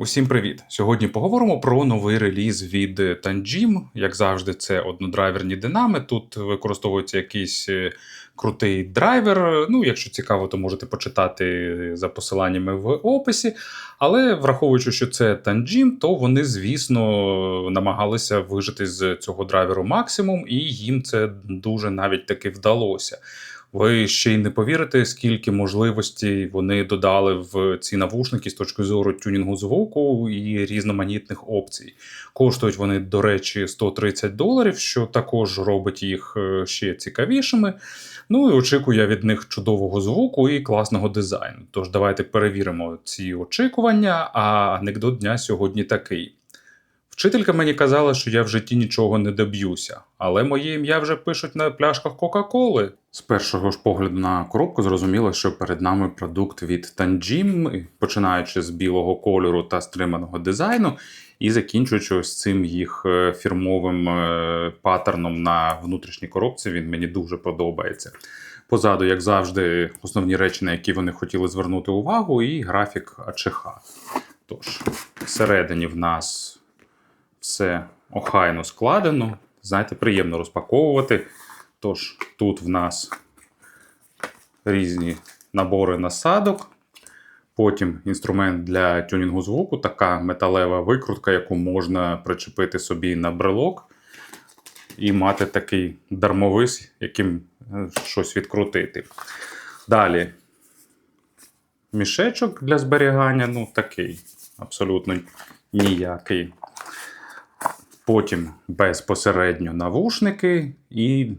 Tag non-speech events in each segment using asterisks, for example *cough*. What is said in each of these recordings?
Усім привіт! Сьогодні поговоримо про новий реліз від Tangim. Як завжди, це однодрайверні динами. Тут використовується якийсь е, крутий драйвер. Ну, якщо цікаво, то можете почитати за посиланнями в описі. Але враховуючи, що це Tangim, то вони, звісно, намагалися вижити з цього драйверу максимум, і їм це дуже навіть таки вдалося. Ви ще й не повірите, скільки можливостей вони додали в ці навушники з точки зору тюнінгу звуку і різноманітних опцій. Коштують вони, до речі, 130 доларів, що також робить їх е, ще цікавішими. Ну і очікую я від них чудового звуку і класного дизайну. Тож давайте перевіримо ці очікування. А анекдот дня сьогодні такий. Вчителька мені казала, що я в житті нічого не доб'юся, але моє ім'я вже пишуть на пляшках Кока-Коли. З першого ж погляду на коробку зрозуміло, що перед нами продукт від Tangim, починаючи з білого кольору та стриманого дизайну, і закінчуючи ось цим їх е, фірмовим е, паттерном на внутрішній коробці. Він мені дуже подобається. Позаду, як завжди, основні речі, на які вони хотіли звернути увагу, і графік АЧХ. Тож, всередині в нас все охайно складено. Знаєте, приємно розпаковувати. Тож, тут в нас різні набори насадок. Потім інструмент для тюнінгу звуку, така металева викрутка, яку можна причепити собі на брелок і мати такий дармовис, яким е, щось відкрутити. Далі мішечок для зберігання, ну такий, абсолютно ніякий. Потім безпосередньо навушники і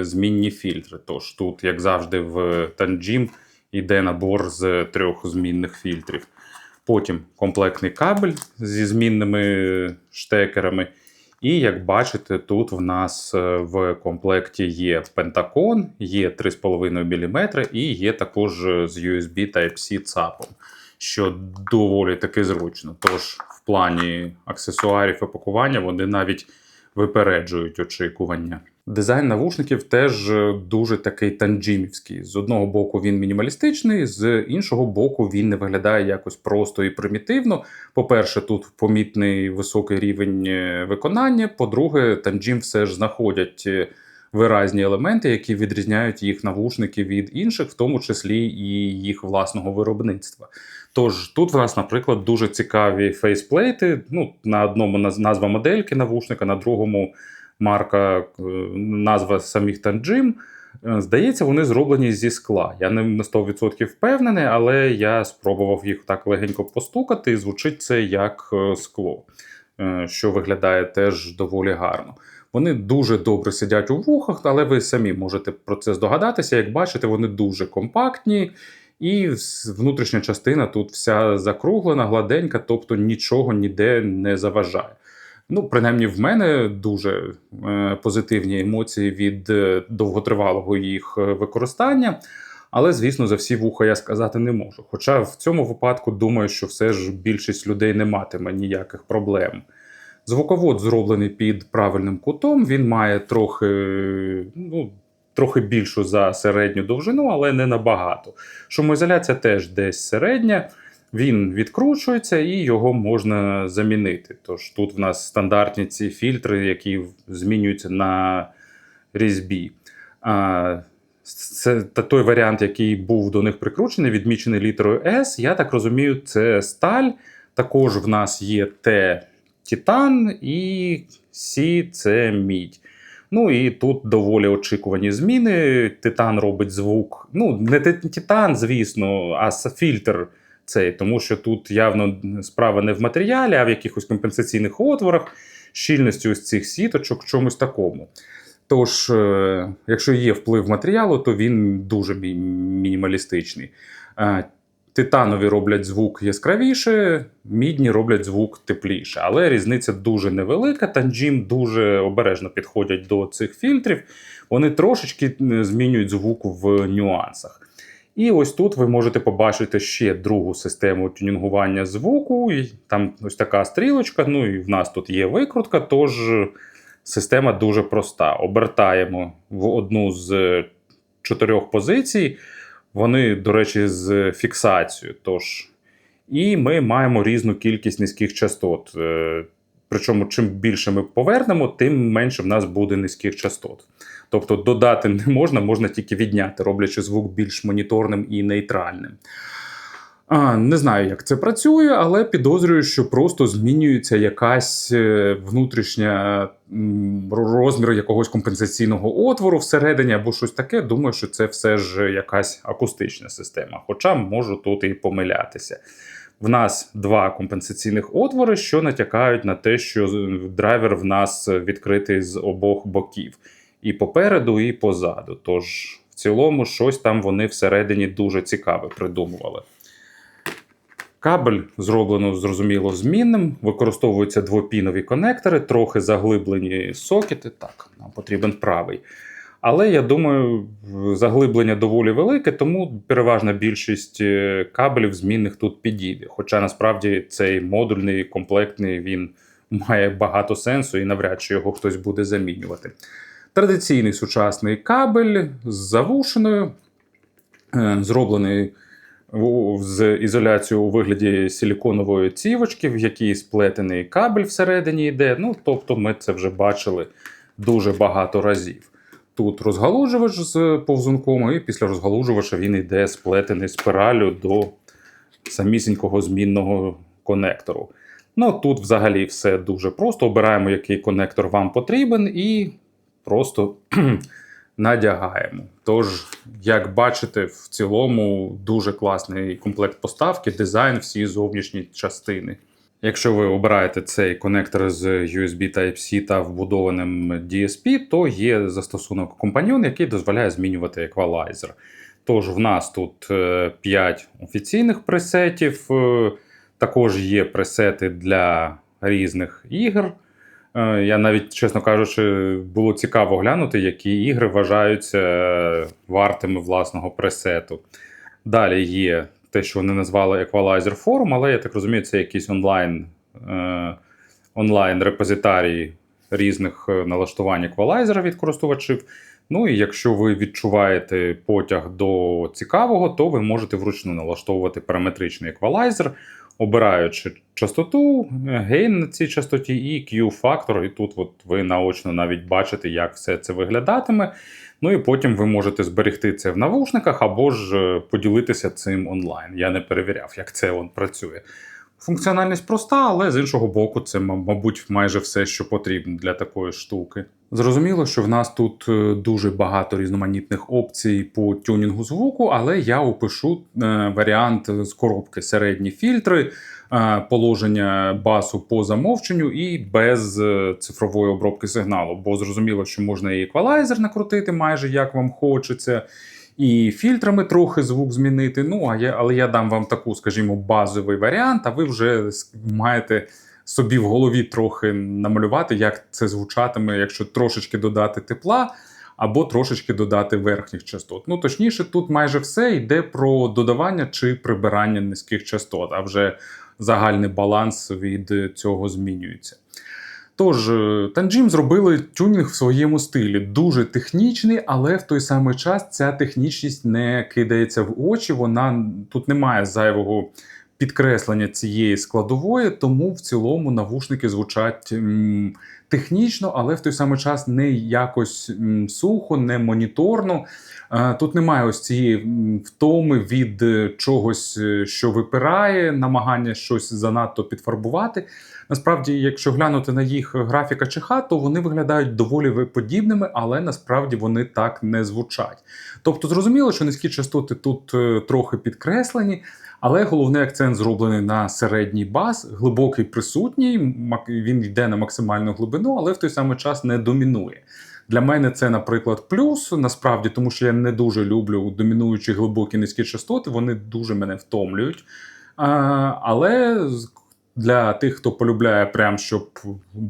змінні фільтри. Тож тут, як завжди, в Tangim йде набор з трьох змінних фільтрів. Потім комплектний кабель зі змінними штекерами. І як бачите, тут в нас е, в комплекті є пентакон, є 3,5 мм і є також з USB Type-C ЦАПом, що доволі таки зручно. Тож плані аксесуарів і пакування вони навіть випереджують очікування. Дизайн навушників теж е, дуже такий танджімівський. З одного боку він мінімалістичний, з іншого боку, він не виглядає якось просто і примітивно. По-перше, тут помітний високий рівень е, виконання. По-друге, танджім все ж знаходять е, виразні елементи, які відрізняють їх навушники від інших, в тому числі і їх власного виробництва. Тож тут в нас, наприклад, дуже цікаві фейсплейти. Ну, на одному назва модельки навушника, на другому марка, е, назва самих Tangim. Е, Здається, вони зроблені зі скла. Я не на 100% впевнений, але я спробував їх так легенько постукати, і звучить це як е, скло, що виглядає теж доволі гарно. Вони дуже добре сидять у вухах, але ви самі можете про це здогадатися. Як бачите, вони дуже компактні, і внутрішня частина тут вся закруглена, гладенька, тобто нічого ніде не заважає. Ну, принаймні, в мене дуже е, позитивні емоції від е, довготривалого їх е, використання. Але, звісно, за всі вуха я сказати не можу. Хоча в цьому випадку думаю, що все ж більшість людей не матиме ніяких проблем. Звуковод зроблений під правильним кутом, він має трохи, ну, трохи більшу за середню довжину, але не набагато. Шумоізоляція теж десь середня. Він відкручується і його можна замінити. Тож тут в нас стандартні ці фільтри, які змінюються на різьбі. А, це та той варіант, який був до них прикручений, відмічений літерою S. Я так розумію, це сталь. Також в нас є Т Титан і С це мідь. Ну і тут доволі очікувані зміни. Титан робить звук. Ну, не Титан, звісно, а фільтр цей, тому що тут явно справа не в матеріалі, а в якихось компенсаційних отворах, щільності ось цих сіточок, чомусь такому. Тож, е, якщо є вплив матеріалу, то він дуже мінімалістичний. Титанові роблять звук яскравіше, мідні роблять звук тепліше. Але різниця дуже невелика. Танджім дуже обережно підходять до цих фільтрів. Вони трошечки змінюють звук в нюансах. І ось тут ви можете побачити ще другу систему тюнінгування звуку. І там ось така стрілочка. Ну і в нас тут є викрутка, тож система дуже проста. Обертаємо в одну з чотирьох позицій. Вони, до речі, з фіксацією. Тож і ми маємо різну кількість низьких частот. Е, Причому, чим більше ми повернемо, тим менше в нас буде низьких частот. Тобто додати не можна, можна тільки відняти, роблячи звук більш моніторним і нейтральним. А, Не знаю, як це працює, але підозрюю, що просто змінюється якась е, внутрішня розмір якогось компенсаційного отвору всередині або щось таке. Думаю, що це все ж якась акустична система. Хоча можу тут і помилятися. В нас два компенсаційних отвори, що натякають на те, що драйвер в нас відкритий з обох боків, і попереду, і позаду. Тож, в цілому, щось там вони всередині дуже цікаве придумували. Кабель зроблено зрозуміло змінним, використовуються двопінові конектори, трохи заглиблені сокети. Так, нам потрібен правий. Але я думаю, заглиблення доволі велике, тому переважна більшість е, кабелів змінних тут підійде. Хоча насправді цей модульний комплектний він має багато сенсу і навряд чи його хтось буде замінювати. Традиційний сучасний кабель з завушеною, е, зроблений з ізоляцією у вигляді силіконової цівочки, в якій сплетений кабель всередині йде. Ну, тобто, ми це вже бачили дуже багато разів. Тут розгалужувач з повзунком, і після розгалужувача він йде сплетений спіралю до самісінького змінного конектору. Ну тут взагалі все дуже просто. Обираємо, який конектор вам потрібен, і просто надягаємо. Тож, як бачите, в цілому дуже класний комплект поставки, дизайн, всі зовнішні частини. Якщо ви обираєте цей конектор з USB Type-C та вбудованим DSP, то є застосунок Companion, який дозволяє змінювати еквалайзер. Тож в нас тут 5 офіційних пресетів, е, також є пресети для різних ігор. Е, Я навіть, чесно кажучи, було цікаво глянути, які ігри вважаються е, вартими власного пресету. Далі є те, що вони назвали Equalizer Forum, але я так розумію, це якийсь онлайн, е, онлайн репозитарій різних е, налаштувань еквалайзера від користувачів. Ну і якщо ви відчуваєте потяг до цікавого, то ви можете вручну налаштовувати параметричний еквалайзер, обираючи частоту, е, гейн на цій частоті і Q-фактор. І тут от ви наочно навіть бачите, як все це виглядатиме. Ну і потім ви можете зберегти це в навушниках або ж е, поділитися цим онлайн. Я не перевіряв, як це он працює. Функціональність проста, але з іншого боку, це, мабуть, майже все, що потрібно для такої штуки. Зрозуміло, що в нас тут е, дуже багато різноманітних опцій по тюнінгу звуку, але я опишу е, варіант з коробки середні фільтри, е, положення басу по замовченню і без цифрової обробки сигналу. Бо зрозуміло, що можна і еквалайзер накрутити майже як вам хочеться. І фільтрами трохи звук змінити. Ну, а я, але я дам вам таку, скажімо, базовий варіант, а ви вже маєте собі в голові трохи намалювати, як це звучатиме, якщо трошечки додати тепла, або трошечки додати верхніх частот. Ну, точніше, тут майже все йде про додавання чи прибирання низьких частот, а вже загальний баланс від цього змінюється. Тож, е, Tangim зробили тюнінг в своєму стилі, дуже технічний, але в той самий час ця технічність не кидається в очі. Вона тут немає зайвого підкреслення цієї складової, тому в цілому навушники звучать м, технічно, але в той самий час не якось сухо, не моніторно. Е, Тут немає ось цієї втоми від е, чогось, е, що випирає, намагання щось занадто підфарбувати. Насправді, якщо глянути на їх графіка ЧХ, то вони виглядають доволі подібними, але насправді вони так не звучать. Тобто, зрозуміло, що низькі частоти тут е, трохи підкреслені, але головний акцент зроблений на середній бас, глибокий присутній, він йде на максимальну глибину, але в той самий час не домінує. Для мене це, наприклад, плюс насправді, тому що я не дуже люблю домінуючі глибокі низькі частоти, вони дуже мене втомлюють. А, але для тих, хто полюбляє прям, щоб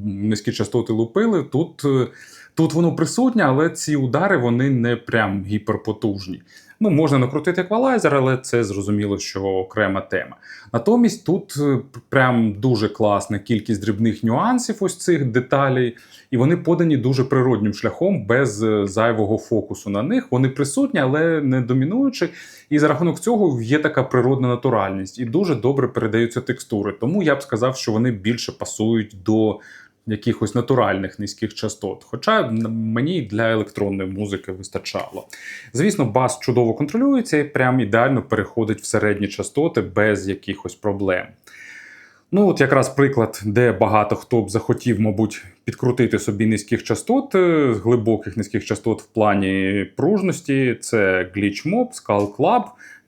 низькі частоти лупили, тут е, Тут воно присутнє, але ці удари вони не прям гіперпотужні. Ну, можна накрутити еквалайзер, але це зрозуміло, що окрема тема. Натомість тут е, прям дуже класна кількість дрібних нюансів, ось цих деталей, і вони подані дуже природнім шляхом, без е, зайвого фокусу на них. Вони присутні, але не домінуючі. І за рахунок цього є така природна натуральність, і дуже добре передаються текстури. Тому я б сказав, що вони більше пасують до якихось натуральних низьких частот. Хоча мені для електронної музики вистачало. Звісно, бас чудово контролюється і прям ідеально переходить в середні частоти без якихось проблем. Ну, от якраз приклад, де багато хто б захотів, мабуть, підкрутити собі низьких частот, е, глибоких низьких частот в плані пружності. Це Glitch Mob, Skull Club.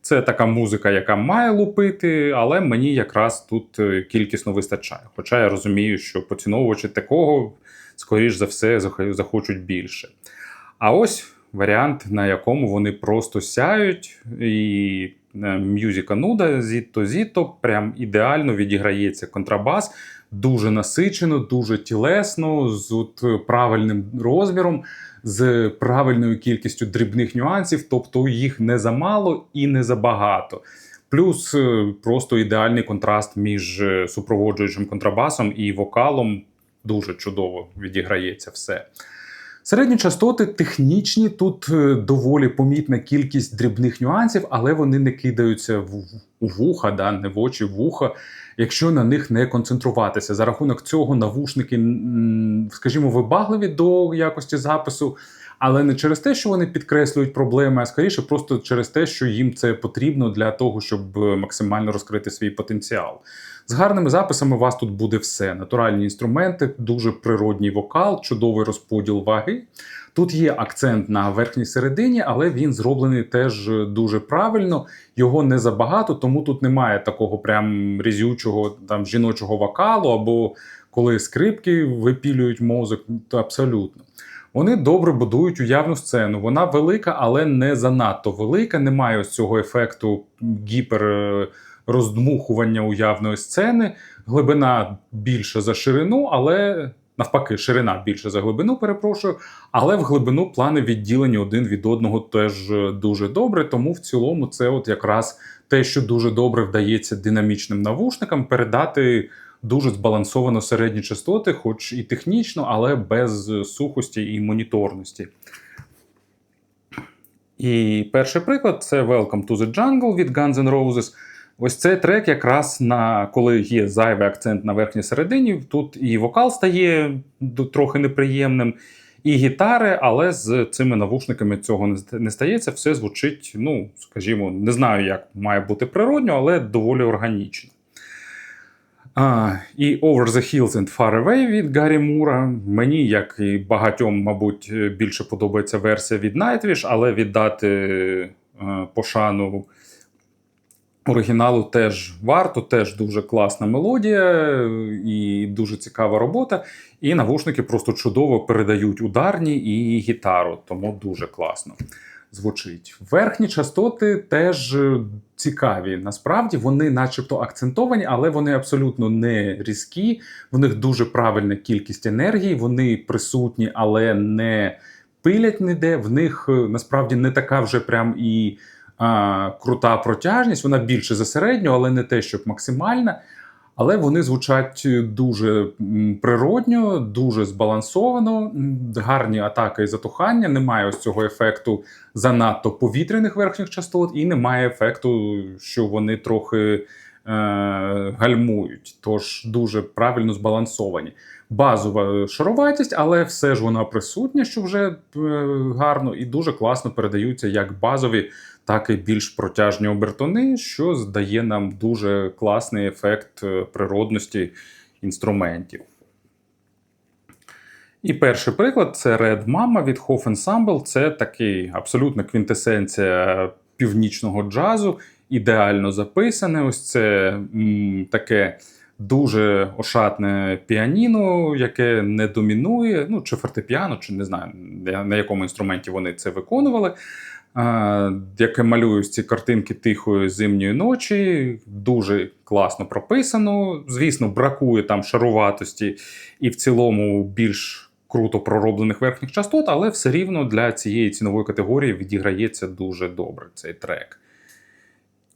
Це така музика, яка має лупити, але мені якраз тут е, кількісно вистачає. Хоча я розумію, що поціновувачі такого, скоріш за все, захочуть більше. А ось варіант, на якому вони просто сяють, і е, мюзика нуда зітто зітто прям ідеально відіграється контрабас. Дуже насичено, дуже тілесно, з от правильним розміром з правильною кількістю дрібних нюансів, тобто їх не замало і не забагато. Плюс е, просто ідеальний контраст між е, супроводжуючим контрабасом і вокалом дуже чудово відіграється все. Середні частоти технічні, тут е, доволі помітна кількість дрібних нюансів, але вони не кидаються в у вуха, да, не в очі в вуха, якщо на них не концентруватися. За рахунок цього навушники, скажімо, вибагливі до якості запису, але не через те, що вони підкреслюють проблеми, а скоріше просто через те, що їм це потрібно для того, щоб е, максимально розкрити свій потенціал. З гарними записами у вас тут буде все: натуральні інструменти, дуже природній вокал, чудовий розподіл ваги. Тут є акцент на верхній середині, але він зроблений теж дуже правильно. Його не забагато, тому тут немає такого прям різючого там жіночого вокалу, або коли скрипки випілюють мозок, абсолютно. Вони добре будують уявну сцену. Вона велика, але не занадто велика. Немає ось цього ефекту гіперроздмухування уявної сцени. Глибина більше за ширину, але навпаки, ширина більше за глибину, перепрошую. Але в глибину плани відділені один від одного теж дуже добре. Тому в цілому це от якраз те, що дуже добре вдається динамічним навушникам, передати дуже збалансовано середні частоти, хоч і технічно, але без сухості і моніторності. І перший приклад це Welcome to the Jungle від Guns N' Roses. Ось цей трек, якраз на коли є зайвий акцент на верхній середині, тут і вокал стає трохи неприємним, і гітари, але з цими навушниками цього не стається. Все звучить, ну, скажімо, не знаю, як має бути природньо, але доволі органічно. І Over the Hills and Far Away від Гаррі Мура. Мені, як і багатьом, мабуть, більше подобається версія від Nightwish, але віддати е, пошану оригіналу теж варто, теж дуже класна мелодія і дуже цікава робота. І навушники просто чудово передають ударні і гітару, тому дуже класно звучить. Верхні частоти теж цікаві. Насправді вони, начебто, акцентовані, але вони абсолютно не різкі. В них дуже правильна кількість енергії, вони присутні, але не пилять ніде. В них насправді не така вже прям і а, крута протяжність. Вона більше за середню, але не те, щоб максимальна. Але вони звучать дуже природньо, дуже збалансовано, гарні атаки і затухання. Немає ось цього ефекту занадто повітряних верхніх частот, і немає ефекту, що вони трохи е, гальмують. Тож дуже правильно збалансовані. Базова шароватість, але все ж вона присутня, що вже е, гарно, і дуже класно передаються як базові так і більш протяжні обертони, що здає нам дуже класний ефект е, природності інструментів. І перший приклад це Red Mama від Hof Ensemble. Це такий абсолютна квінтесенція північного джазу, ідеально записане. Ось це м, таке дуже ошатне піаніно, яке не домінує, ну чи фортепіано, чи не знаю, на якому інструменті вони це виконували яке малює ці картинки тихої зимньої ночі, дуже класно прописано. Звісно, бракує там шаруватості і в цілому більш круто пророблених верхніх частот, але все рівно для цієї цінової категорії відіграється дуже добре цей трек.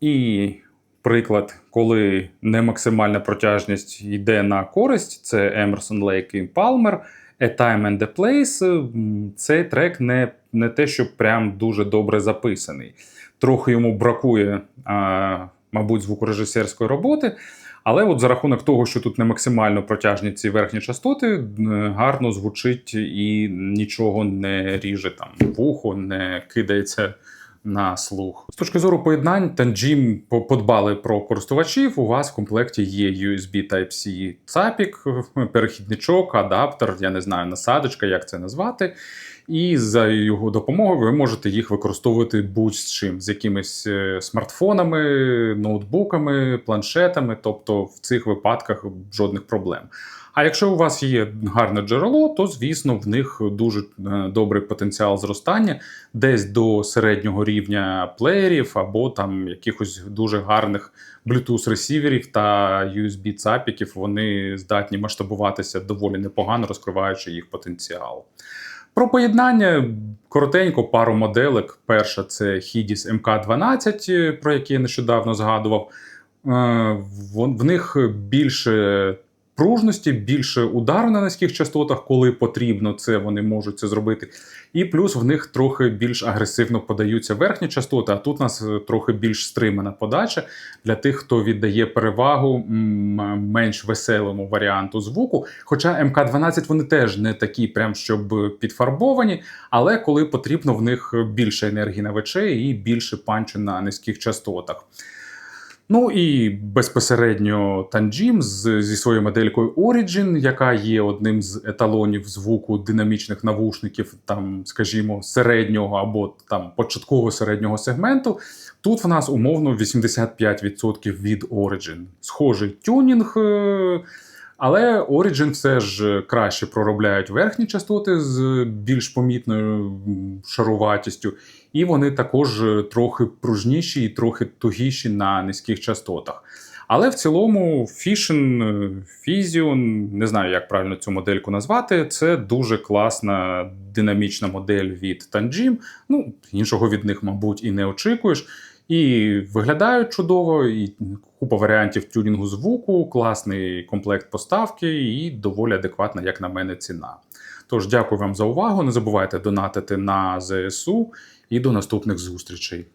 І приклад, коли не максимальна протяжність йде на користь, це Emerson Lake і Palmer. A Time and a Place. Цей трек не, не те, що прям дуже добре записаний. Трохи йому бракує, а, мабуть, звукорежисерської роботи. Але от за рахунок того, що тут не максимально протяжні ці верхні частоти, гарно звучить і нічого не ріже там вухо, не кидається на слух. З точки зору поєднань, Tangim по- подбали про користувачів. У вас в комплекті є USB Type-C цапік, *laughs* перехідничок, адаптер, я не знаю, насадочка, як це назвати. І за його допомогою ви можете їх використовувати будь-з чим, з якимись е, смартфонами, ноутбуками, планшетами. Тобто в цих випадках жодних проблем. А якщо у вас є гарне джерело, то звісно в них дуже е, добрий потенціал зростання, десь до середнього рівня плеєрів або там якихось дуже гарних Bluetooth ресіверів та USB цапіків. Вони здатні масштабуватися доволі непогано, розкриваючи їх потенціал. Про поєднання коротенько, пару моделек. Перша це Hidis MK12, про який я нещодавно згадував. Е, В них більше пружності, більше удару на низьких частотах, коли потрібно, це вони можуть це зробити. І плюс в них трохи більш агресивно подаються верхні частоти, а тут у нас е, трохи більш стримана подача для тих, хто віддає перевагу менш веселому варіанту звуку. Хоча МК-12 вони теж не такі, прям щоб підфарбовані, але коли потрібно, в них більше енергії на ВЧ і більше панчу на низьких частотах. Ну і безпосередньо Танджім зі своєю моделькою Origin, яка є одним з еталонів звуку динамічних навушників, там, скажімо, середнього або там початкового середнього сегменту. Тут в нас умовно 85% від Origin. Схожий тюнінг. Е, Але Origin все ж краще проробляють верхні частоти з більш помітною шаруватістю, і вони також е, трохи пружніші і трохи тугіші на низьких частотах. Але в цілому Fission, е, Fusion, не знаю, як правильно цю модельку назвати, це дуже класна динамічна модель від Tangim. Ну, іншого від них, мабуть, і не очікуєш. І виглядають чудово, і купа варіантів тюнінгу звуку, класний комплект поставки і доволі адекватна, як на мене, ціна. Тож дякую вам за увагу. Не забувайте донатити на ЗСУ і до наступних зустрічей.